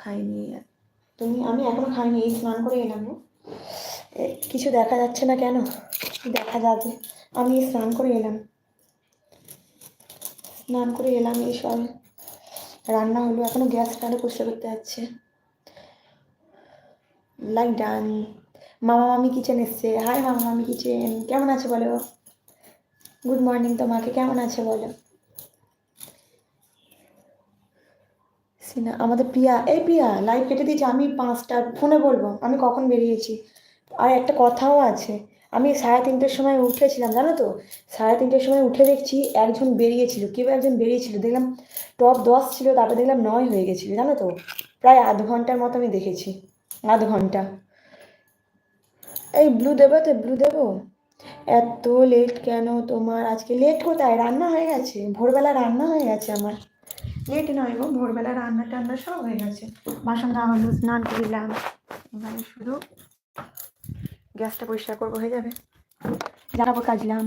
খাইনি। তুমি আমি এখনও খাইনি এই স্নান করে এলাম কিছু দেখা যাচ্ছে না কেন? দেখা যাবে আমি স্নান করে এলাম। স্নান করে এলাম এই সব রান্না হলো। এখনও গ্যাস টানে পরিষ্কার করতে যাচ্ছে। লাইক ডান মামা মামি কিচেন এসছে। হাই মামা মামি কিচেন কেমন আছে বলো? গুড মর্নিং তোমাকে কেমন আছে বলো? সিনা আমাদের প্রিয়া এই প্রিয়া লাইভ কেটে দিয়েছি, আমি পাঁচটা, ফোনে বলব, আমি কখন বেরিয়েছি? আর একটা কথাও আছে, আমি সাড়ে তিনটের সময় উঠেছিলাম, জানো তো? সাড়ে তিনটের সময় উঠে দেখছি একজন বেরিয়েছিল, কেউ একজন বেরিয়েছিল, দেখলাম টপ দশ ছিল, তারপরে দেখলাম নয় হয়ে গেছিল, জানো তো? প্রায় আধ ঘণ্টার মতো আমি দেখেছি, আধ ঘণ্টা। এই ব্লু দেবো তো ব্লু দেবো? এত লেট কেন তোমার? আজকে লেট কোথায়? রান্না হয়ে গেছে, ভোরবেলা রান্না হয়ে গেছে আমার। লেট নয় গো ভোরবেলা রান্না টান্না সব হয়ে গেছে। বাসন ধোয়া হলো স্নান করলাম। এবারে শুধু গ্যাসটা পরিষ্কার করব, হয়ে যাবে। জানাব কাজলাম।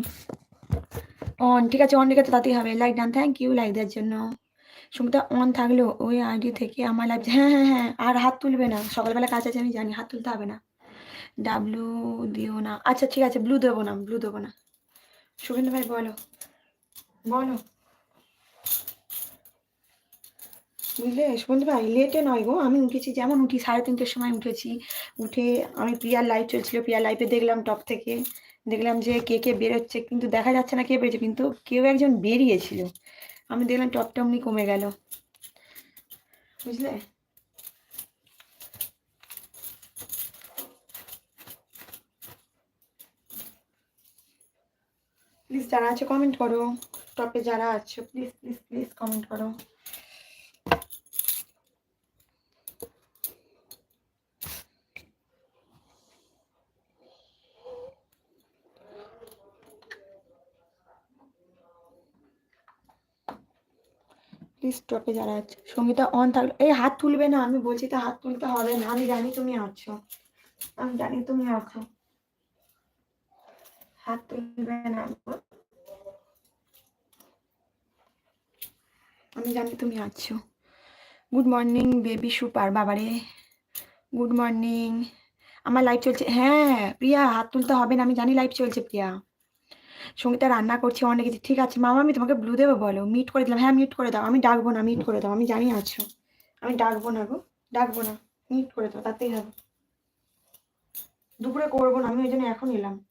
অন, ঠিক আছে, অন রেখে তো তাতেই হবে। Like done thank you like দেওয়ার জন্য। সুমিতা অন থাকলেও ওই আইডি থেকে আমার লাইভ হ্যাঁ হ্যাঁ হ্যাঁ আর হাত তুলবে না। সকালবেলা কাজ আছে, আমি জানি, হাত তুলতে হবে না। ডাব্লু দিও না। আচ্ছা ঠিক আছে ব্লু দেবো না ব্লু দেবো না। শুভেন্দু ভাই, বলো। বলো। বুঝলে? ভাই লেটে নয় গো। আমি উঠেছি যেমন উঠি, সাড়ে তিনটের সময় উঠেছি। উঠে আমি প্রিয়ার লাইভ চলছিল। প্রিয়ার লাইভে দেখলাম টপ থেকে। দেখলাম যে কে কে বেরোচ্ছে। কিন্তু দেখা যাচ্ছে না কে বেরোচ্ছে, কিন্তু কেউ একজন বেরিয়েছিল। আমি দেখলাম টপটা অমনি কমে গেল। বুঝলে? প্লিজ যারা আছে কমেন্ট করো। টপে যারা আছো প্লিজ প্লিজ প্লিজ কমেন্ট করো। প্লিজ টপে যারা আছে। সঙ্গীতা অন থাকলে এই হাত তুলবে না, আমি বলছি তো হাত তুলতে হবে না, আমি জানি তুমি আছো। আমি জানি তুমি আছো। হাত তুলবে না, আমি জানি তুমি আছো। গুড মর্নিং বেবি সুপার বাবারে। গুড মর্নিং আমার লাইভ চলছে হ্যাঁ প্রিয়া, হাত তুলতে হবে না, আমি জানি লাইভ চলছে, প্রিয়া। সঙ্গীতা রান্না করছি, অনেক কিছু। ঠিক আছে, মামা, আমি তোমাকে ব্লু দেবো, বলো। মিট করে দিলাম। হ্যাঁ মিট করে দাও। আমি ডাকবো না মিট করে দাও। আমি জানি আছো। আমি ডাকবো না গো। ডাকবো না। মিট করে দাও, তাতেই হবে। দুপুরে করব না আমি ওই জন্য এখন এলাম।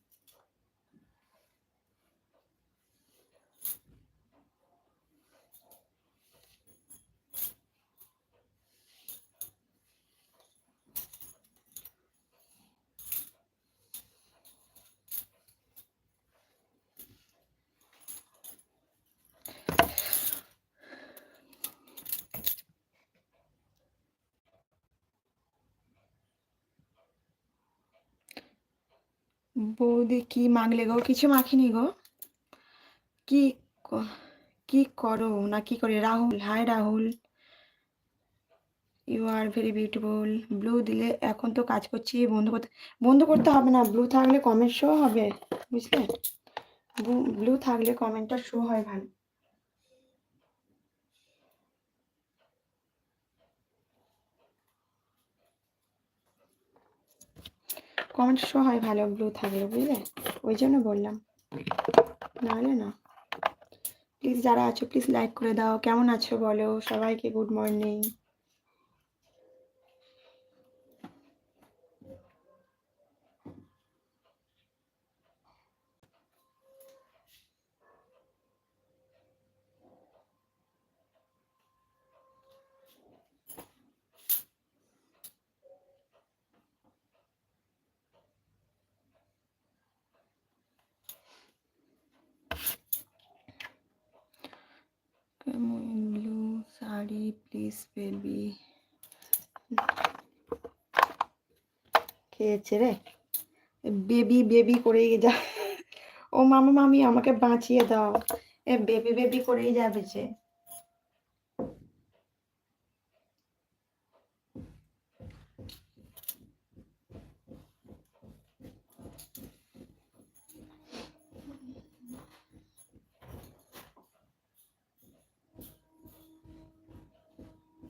বৌদি কি মাগলে গো? কিছু মাখিনি গো। কি ক- করো না কি করে? Rahul, hi Rahul. You are very beautiful blue দিলে এখন তো কাজ করছি, বন্ধ করতে বন্ধ করতে হবে না। ব্লু থাকলে কমেন্ট শো হবে, বুঝলে? ব্লু থাকলে কমেন্টটা শো হয় ভালো। কমেন্ট শো হয় ভালো ব্লু থাকলে, বুঝলে? ওই জন্য বললাম। নাহলে না। প্লিজ যারা আছো প্লিজ লাইক করে দাও। কেমন আছো বলো? সবাইকে good morning blue sari please, baby খেয়েছে রে। বেবি বেবি করেই যা। ও মামা মামি আমাকে বাঁচিয়ে দাও। এ বেবি বেবি করেই যাবে যে